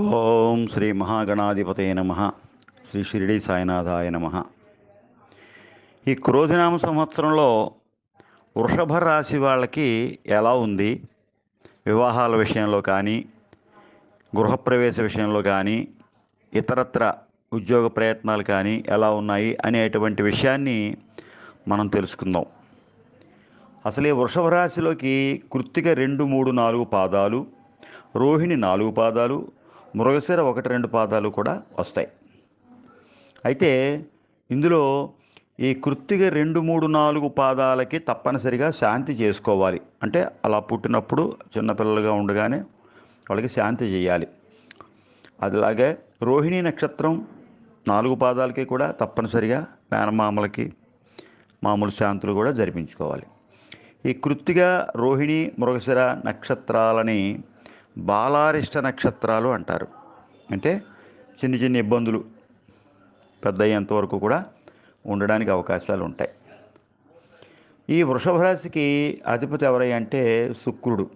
ఓం శ్రీ మహాగణాధిపతయ నమ. శ్రీ షిరిడి సాయినాథాయ నమ. ఈ క్రోధినామ సంవత్సరంలో వృషభ రాశి వాళ్ళకి ఎలా ఉంది? వివాహాల విషయంలో కానీ గృహప్రవేశ విషయంలో కానీ ఇతరత్ర ఉద్యోగ ప్రయత్నాలు కానీ ఎలా ఉన్నాయి అనేటువంటి విషయాన్ని మనం తెలుసుకుందాం. అసలు ఈ వృషభ రాశిలోకి కృత్తిక రెండు మూడు నాలుగు పాదాలు రోహిణి నాలుగు పాదాలు మృగశిర ఒకటి రెండు పాదాలు కూడా వస్తాయి. అయితే ఇందులో ఈ కృత్తిక రెండు మూడు నాలుగు పాదాలకి తప్పనిసరిగా శాంతి చేసుకోవాలి. అంటే అలా పుట్టినప్పుడు చిన్నపిల్లలుగా ఉండగానే వాళ్ళకి శాంతి చేయాలి. అలాగే రోహిణి నక్షత్రం నాలుగు పాదాలకి కూడా తప్పనిసరిగా మేనమామలకి మామూలు శాంతులు కూడా జరిపించుకోవాలి. ఈ కృత్తిగా రోహిణి మృగశిర నక్షత్రాలని బాలారిష్ట నక్షత్రాలు అంటారు. అంటే చిన్న చిన్న ఇబ్బందులు పెద్ద అయ్యేంత వరకు కూడా ఉండడానికి అవకాశాలు ఉంటాయి. ఈ వృషభ రాశికి అధిపతి ఎవరై అంటే శుక్రుడు.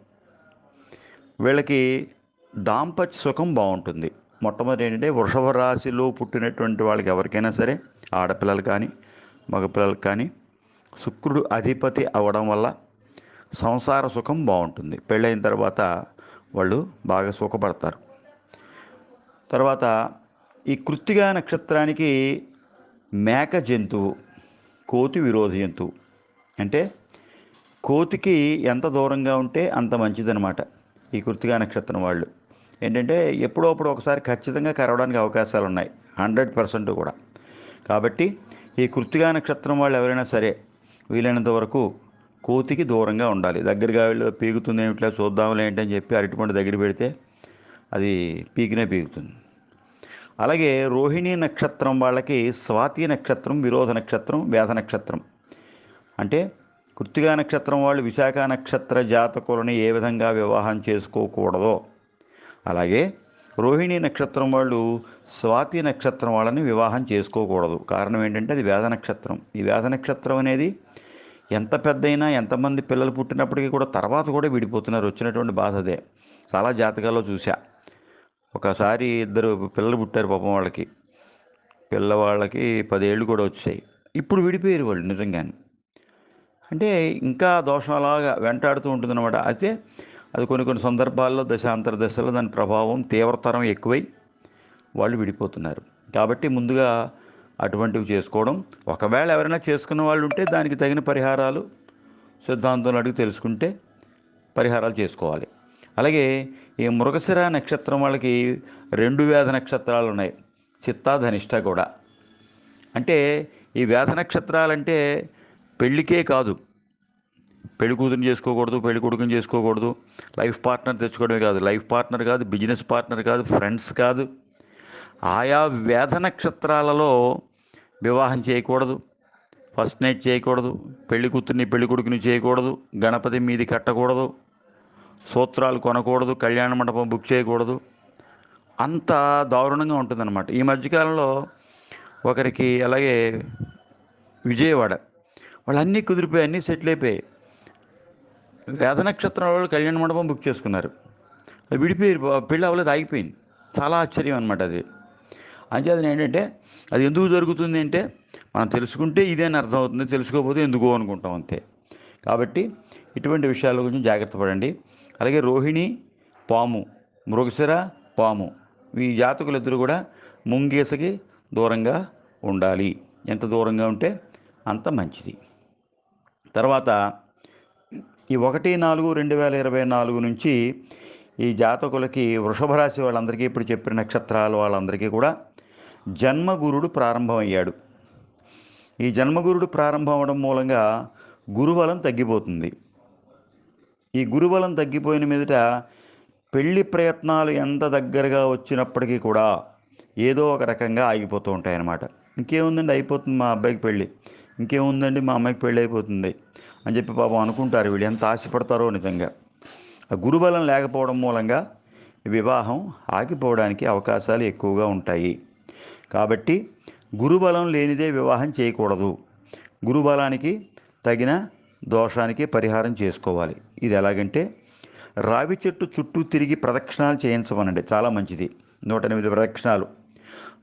వీళ్ళకి దాంపత్య సుఖం బాగుంటుంది. మొట్టమొదటి ఏంటంటే వృషభ రాశిలో పుట్టినటువంటి వాళ్ళకి ఎవరికైనా సరే ఆడపిల్లలు కానీ మగపిల్లలు కానీ శుక్రుడు అధిపతి అవ్వడం వల్ల సంసార సుఖం బాగుంటుంది. పెళ్ళైన తర్వాత వాళ్ళు బాగా సుఖపడతారు తర్వాత ఈ కృత్తిగా నక్షత్రానికి మేక జంతువు కోతి విరోధ జంతువు. అంటే కోతికి ఎంత దూరంగా ఉంటే అంత మంచిదనమాట ఈ కృత్తిగా నక్షత్రం వాళ్ళు. ఏంటంటే ఎప్పుడో అప్పుడు ఒకసారి ఖచ్చితంగా కరవడానికి అవకాశాలు ఉన్నాయి హండ్రెడ్ పర్సెంట్ కూడా. కాబట్టి ఈ కృత్తిగా నక్షత్రం వాళ్ళు ఎవరైనా సరే వీలైనంత వరకు కోతికి దూరంగా ఉండాలి. దగ్గరగా వెళ్ళి పీకుతుంది ఏమిట్లా చూద్దాంలే ఏంటని చెప్పి అరటిపండు దగ్గర పెడితే అది పీకినే పీకుతుంది. అలాగే రోహిణి నక్షత్రం వాళ్ళకి స్వాతి నక్షత్రం విరోధ నక్షత్రం వ్యాధ నక్షత్రం. అంటే కృత్తిగా నక్షత్రం వాళ్ళు విశాఖ నక్షత్ర జాతకులను ఏ విధంగా వివాహం చేసుకోకూడదో. అలాగే రోహిణి నక్షత్రం వాళ్ళు స్వాతి నక్షత్రం వాళ్ళని వివాహం చేసుకోకూడదు. కారణం ఏంటంటే అది వ్యాధ నక్షత్రం. ఈ వ్యాధ నక్షత్రం అనేది ఎంత పెద్దయినా ఎంతమంది పిల్లలు పుట్టినప్పటికీ కూడా తర్వాత కూడా విడిపోతున్నారు. వచ్చినటువంటి బాధ అదే. చాలా జాతకాల్లో చూసా ఒకసారి ఇద్దరు పిల్లలు పుట్టారు పాపం వాళ్ళకి. పిల్లవాళ్ళకి పదేళ్ళు కూడా వచ్చాయి. ఇప్పుడు విడిపోయారు వాళ్ళు నిజంగానే. అంటే ఇంకా దోషం అలాగా వెంటాడుతూ ఉంటుందన్నమాట. అయితే అది కొన్ని కొన్ని సందర్భాల్లో దశాంతర దశలో దాని ప్రభావం తీవ్రతరం ఎక్కువై వాళ్ళు విడిపోతున్నారు. కాబట్టి ముందుగా అటువంటివి చేసుకోవడం. ఒకవేళ ఎవరైనా చేసుకున్న వాళ్ళు ఉంటే దానికి తగిన పరిహారాలు సిద్ధాంతంలో అడిగి తెలుసుకుంటే పరిహారాలు చేసుకోవాలి. అలాగే ఈ మృగశిర నక్షత్రం వాళ్ళకి రెండు వేద నక్షత్రాలు ఉన్నాయి. చిత్తా ధనిష్ట కూడా. అంటే ఈ వేద నక్షత్రాలంటే పెళ్ళికే కాదు. పెళ్ళి కూతురుని చేసుకోకూడదు పెళ్ళి కొడుకుని చేసుకోకూడదు. లైఫ్ పార్ట్నర్ తెచ్చుకోవడమే కాదు. లైఫ్ పార్ట్నర్ కాదు బిజినెస్ పార్ట్నర్ కాదు ఫ్రెండ్స్ కాదు. ఆయా వేద నక్షత్రాలలో వివాహం చేయకూడదు. ఫస్ట్ నైట్ చేయకూడదు. పెళ్ళి కూతుర్ని పెళ్ళి కొడుకుని చేయకూడదు. గణపతి మీది కట్టకూడదు. సూత్రాలు కొనకూడదు. కళ్యాణ మండపం బుక్ చేయకూడదు. అంత దారుణంగా ఉంటుందన్నమాట. ఈ మధ్యకాలంలో ఒకరికి అలాగే విజయవాడ వాళ్ళన్నీ కుదిరిపోయి అన్నీ సెటిల్ అయిపోయాయి. వేద నక్షత్రం వాళ్ళు కళ్యాణ మండపం బుక్ చేసుకున్నారు. విడిపోయి పెళ్ళి అవ్వలేదు ఆగిపోయింది. చాలా ఆశ్చర్యం అనమాట అది. అంచేత ఏంటంటే అది ఎందుకు జరుగుతుంది అంటే మనం తెలుసుకుంటే ఇదే అని అర్థమవుతుంది తెలుసుకోకపోతే ఎందుకో అనుకుంటాం అంతే. కాబట్టి ఇటువంటి విషయాల గురించి జాగ్రత్త పడండి. అలాగే రోహిణి పాము మృగశిర పాము ఈ జాతకులిద్దరూ కూడా ముంగేసకి దూరంగా ఉండాలి. ఎంత దూరంగా ఉంటే అంత మంచిది. తర్వాత ఈ ఒకటి నాలుగు రెండు వేల ఇరవై నాలుగు నుంచి ఈ జాతకులకి వృషభ రాశి వాళ్ళందరికీ ఇప్పుడు చెప్పిన నక్షత్రాలు వాళ్ళందరికీ కూడా జన్మగురుడు ప్రారంభమయ్యాడు. ఈ జన్మగురుడు ప్రారంభం అవడం మూలంగా గురుబలం తగ్గిపోతుంది. ఈ గురుబలం తగ్గిపోయిన మీదట పెళ్ళి ప్రయత్నాలు ఎంత దగ్గరగా వచ్చినప్పటికీ కూడా ఏదో ఒక రకంగా ఆగిపోతూ ఉంటాయి అన్నమాట ఇంకేముందండి అయిపోతుంది మా అబ్బాయికి పెళ్ళి ఇంకేముందండి మా అమ్మాయికి పెళ్ళి అయిపోతుంది? అని చెప్పి పాపం అనుకుంటారు వీళ్ళు ఎంత ఆశపడతారో నిజంగా. ఆ గురుబలం లేకపోవడం మూలంగా వివాహం ఆగిపోవడానికి అవకాశాలు ఎక్కువగా ఉంటాయి. కాబట్టి గురుబలం లేనిదే వివాహం చేయకూడదు. గురుబలానికి తగిన దోషానికి పరిహారం చేసుకోవాలి. ఇది ఎలాగంటే రావి చెట్టు చుట్టూ తిరిగి ప్రదక్షిణాలు చేయించమనండి. చాలా మంచిది. నూట ఎనిమిది ప్రదక్షిణాలు.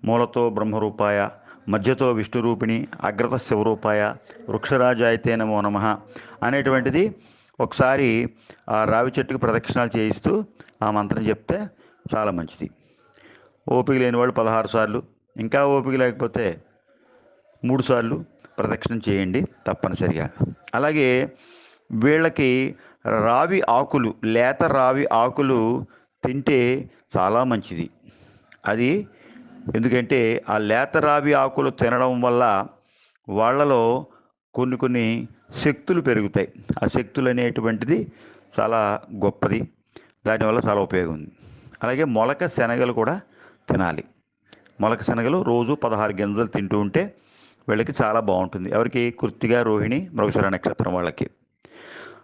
మూలతో బ్రహ్మరూపాయ మధ్యతో విష్ణురూపిణి అగ్రత శివరూపాయ వృక్షరాజాయితే నమో నమ అనేటువంటిది ఒకసారి ఆ రావి చెట్టుకు ప్రదక్షిణాలు చేయిస్తూ ఆ మంత్రం చెప్తే చాలా మంచిది. ఓపిక లేని వాళ్ళు పదహారు సార్లు ఇంకా ఓపిక లేకపోతే మూడుసార్లు ప్రదక్షిణం చేయండి తప్పనిసరిగా. అలాగే వీళ్ళకి రావి ఆకులు లేత రావి ఆకులు తింటే చాలా మంచిది. అది ఎందుకంటే ఆ లేత రావి ఆకులు తినడం వల్ల వాళ్ళలో కొన్ని కొన్ని శక్తులు పెరుగుతాయి. ఆ శక్తులు అనేటువంటిది చాలా గొప్పది. దానివల్ల చాలా ఉపయోగం ఉంది. అలాగే మొలక శనగలు కూడా తినాలి. మొలక శనగలు రోజు పదహారు గింజలు తింటూ ఉంటే వీళ్ళకి చాలా బాగుంటుంది. ఎవరికి? కృత్తిగా రోహిణి మృగశిర నక్షత్రం వాళ్ళకి.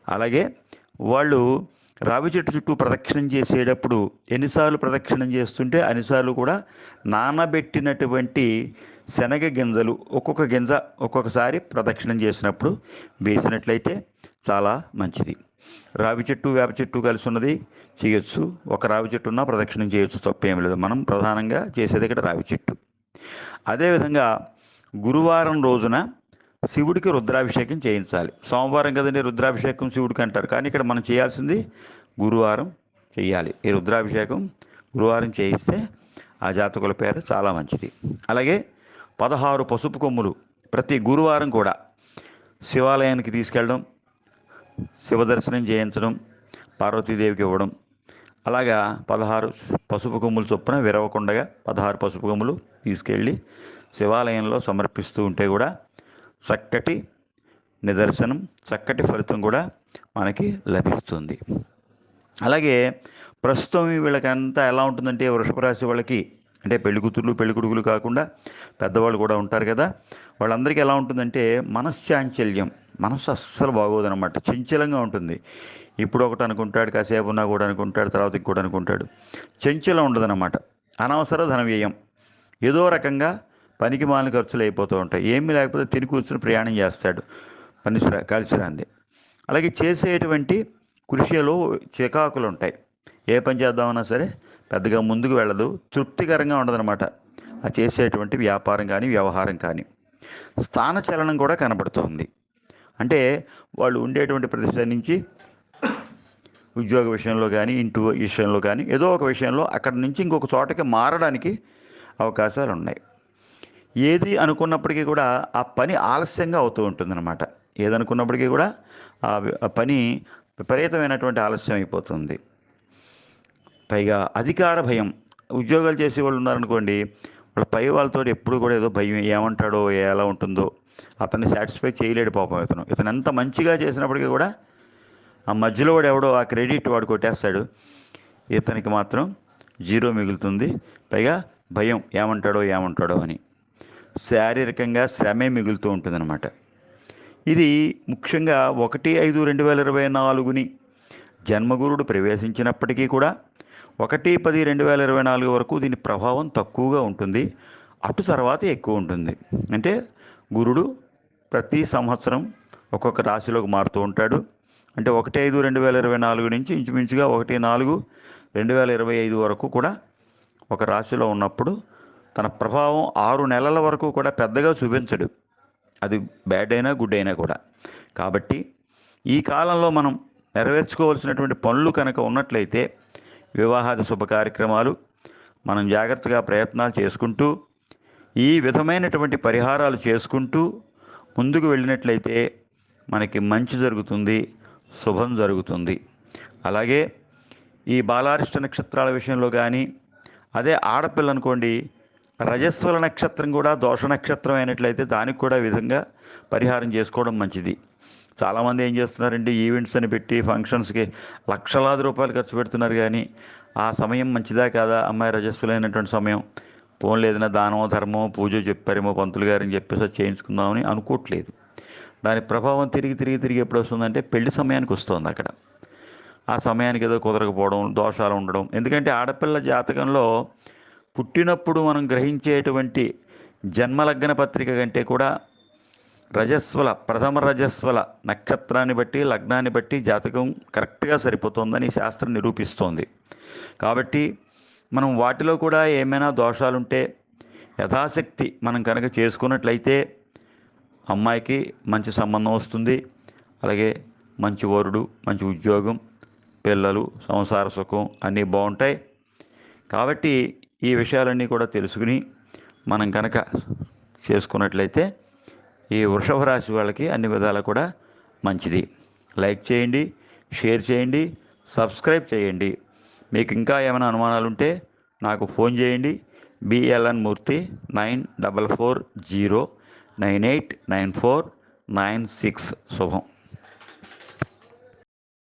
అలాగే వాళ్ళు రావి చెట్టు చుట్టూ ప్రదక్షిణం చేసేటప్పుడు ఎన్నిసార్లు ప్రదక్షిణం చేస్తుంటే అన్నిసార్లు కూడా నానబెట్టినటువంటి శనగ గింజలు ఒక్కొక్క గింజ ఒక్కొక్కసారి ప్రదక్షిణం చేసినప్పుడు వేసినట్లయితే చాలా మంచిది. రావి చెట్టు వేప చెట్టు కలిసి ఉన్నది చేయొచ్చు. ఒక రావి చెట్టు ఉన్నా ప్రదక్షిణం చేయొచ్చు తప్పేం లేదు. మనం ప్రధానంగా చేసేది ఇక్కడ రావి చెట్టు. అదేవిధంగా గురువారం రోజున శివుడికి రుద్రాభిషేకం చేయించాలి. సోమవారం కదండి రుద్రాభిషేకం శివుడికి అంటారు. కానీ ఇక్కడ మనం చేయాల్సింది గురువారం చేయాలి. ఈ రుద్రాభిషేకం గురువారం చేయిస్తే ఆ జాతకుల పేరు చాలా మంచిది. అలాగే పదహారు పసుపు కొమ్ములు ప్రతి గురువారం కూడా శివాలయానికి తీసుకెళ్ళడం శివదర్శనం చేయించడం పార్వతీదేవికి ఇవ్వడం. అలాగా పదహారు పసుపు కొమ్ములు చొప్పున విరవకుండగా పదహారు పసుపు కొమ్ములు తీసుకెళ్ళి శివాలయంలో సమర్పిస్తూ ఉంటే కూడా చక్కటి నిదర్శనం చక్కటి ఫలితం కూడా మనకి లభిస్తుంది. అలాగే ప్రస్తుతం వీళ్ళకంతా ఎలా ఉంటుందంటే వృషభ రాశి వాళ్ళకి అంటే పెళ్ళి కూతుర్లు పెళ్ళి కొడుకులు కాకుండా పెద్దవాళ్ళు కూడా ఉంటారు కదా. వాళ్ళందరికీ ఎలా ఉంటుందంటే మనశ్చాంచల్యం. మనసు అస్సలు బాగోదనమాట. చంచలంగా ఉంటుంది. ఇప్పుడు ఒకటి అనుకుంటాడు కాసేపు ఉన్నా కూడా అనుకుంటాడు తర్వాత ఇంకోటి అనుకుంటాడు. చంచలం ఉండదన్నమాట అనవసర ధన వ్యయం. ఏదో రకంగా పనికి మాలిన ఖర్చులు అయిపోతూ ఉంటాయి. ఏమీ లేకపోతే తిని కూర్చుని ప్రయాణం చేస్తాడు పనిసిరా కలిసిరాంది. అలాగే చేసేటువంటి కృషిలో చికాకులు ఉంటాయి ఏ పని చేద్దామన్నా సరే పెద్దగా ముందుకు వెళ్ళదు. తృప్తికరంగా ఉండదన్నమాట ఆ చేసేటువంటి వ్యాపారం కానీ వ్యవహారం కానీ. స్థానచలనం కూడా కనబడుతోంది అంటే వాళ్ళు ఉండేటువంటి ప్రదేశం నుంచి ఉద్యోగ విషయంలో కానీ ఇంటి విషయంలో కానీ ఏదో ఒక విషయంలో అక్కడి నుంచి ఇంకొక చోటకి మారడానికి అవకాశాలు ఉన్నాయి. ఏది అనుకున్నప్పటికీ కూడా ఆ పని ఆలస్యంగా అవుతూ ఉంటుందన్నమాట. ఏదనుకున్నప్పటికీ కూడా ఆ ఆ పని విపరీతమైనటువంటి ఆలస్యం అయిపోతుంది. పైగా అధికార భయం. ఉద్యోగాలు చేసే వాళ్ళు ఉన్నారనుకోండి వాళ్ళ పై వాళ్ళతో ఎప్పుడు కూడా ఏదో భయం ఏమంటాడో ఎలా ఉంటుందో అతన్ని సాటిస్ఫై చేయలేడు పాపం ఇతను. ఇతను ఎంత మంచిగా చేసినప్పటికీ కూడా ఆ మధ్యలో వాడు ఎవడో ఆ క్రెడిట్ వాడు కొట్టేస్తాడు. ఇతనికి మాత్రం జీరో మిగులుతుంది. పైగా భయం ఏమంటాడో ఏమంటాడో అని. శారీరకంగా శ్రమే మిగులుతూ ఉంటుందన్నమాట. ఇది ముఖ్యంగా ఒకటి ఐదు రెండు వేల ఇరవై నాలుగుని జన్మగురుడు ప్రవేశించినప్పటికీ కూడా ఒకటి పది రెండు వేల ఇరవై నాలుగు వరకు దీని ప్రభావం తక్కువగా ఉంటుంది. అటు తర్వాత ఎక్కువ ఉంటుంది. అంటే గురుడు ప్రతి సంవత్సరం ఒక్కొక్క రాశిలోకి మారుతూ ఉంటాడు. అంటే ఒకటి ఐదు రెండు వేల ఇరవై నాలుగు నుంచి ఇంచుమించుగా ఒకటి నాలుగు రెండు వేల ఇరవై ఐదు వరకు కూడా ఒక రాశిలో ఉన్నప్పుడు తన ప్రభావం ఆరు నెలల వరకు కూడా పెద్దగా చూపించడు. అది బ్యాడ్ అయినా గుడ్ అయినా కూడా. కాబట్టి ఈ కాలంలో మనం నెరవేర్చుకోవాల్సినటువంటి పనులు కనుక ఉన్నట్లయితే వివాహాది శుభ కార్యక్రమాలు మనం జాగ్రత్తగా ప్రయత్నాలు చేసుకుంటూ ఈ విధమైనటువంటి పరిహారాలు చేసుకుంటూ ముందుకు వెళ్ళినట్లయితే మనకి మంచి జరుగుతుంది శుభం జరుగుతుంది. అలాగే ఈ బాలారిష్ట నక్షత్రాల విషయంలో కానీ అదే ఆడపిల్ల అనుకోండి రజస్వల నక్షత్రం కూడా దోష నక్షత్రం అయినట్లయితే దానికి కూడా విధంగా పరిహారం చేసుకోవడం మంచిది. చాలామంది ఏం చేస్తున్నారండి ఈవెంట్స్ అని పెట్టి ఫంక్షన్స్కి లక్షలాది రూపాయలు ఖర్చు పెడుతున్నారు కానీ ఆ సమయం మంచిదా కాదా? అమ్మాయి రజస్వలైనటువంటి సమయం. పోన్లు ఏదైనా దానమో ధర్మమో పూజ చెప్పారేమో పంతులు గారని చెప్పేసి అది చేయించుకుందామని అనుకోవట్లేదు. దాని ప్రభావం తిరిగి తిరిగి తిరిగి ఎప్పుడు వస్తుందంటే పెళ్ళి సమయానికి వస్తుంది అక్కడ. ఆ సమయానికి ఏదో కుదరకపోవడం దోషాలు ఉండడం. ఎందుకంటే ఆడపిల్ల జాతకంలో పుట్టినప్పుడు మనం గ్రహించేటువంటి జన్మలగ్న పత్రిక కంటే కూడా రజస్వల ప్రథమ రజస్వల నక్షత్రాన్ని బట్టి లగ్నాన్ని బట్టి జాతకం కరెక్ట్గా సరిపోతుందని శాస్త్రం నిరూపిస్తోంది. కాబట్టి మనం వాటిలో కూడా ఏమైనా దోషాలుంటే యథాశక్తి మనం కనుక చేసుకున్నట్లయితే అమ్మాయికి మంచి సంబంధం వస్తుంది. అలాగే మంచి వరుడు మంచి ఉద్యోగం పిల్లలు సంసార సుఖం అన్నీ బాగుంటాయి. కాబట్టి ఈ విషయాలన్నీ కూడా తెలుసుకుని మనం కనుక చేసుకున్నట్లయితే ఈ వృషభ రాశి వాళ్ళకి అన్ని విధాలా కూడా మంచిది. లైక్ చేయండి షేర్ చేయండి సబ్స్క్రైబ్ చేయండి. మీకు ఇంకా ఏమైనా అనుమానాలు ఉంటే నాకు ఫోన్ చేయండి. BLN Murthy nine double four zero nine eight nine four nine six శుభం.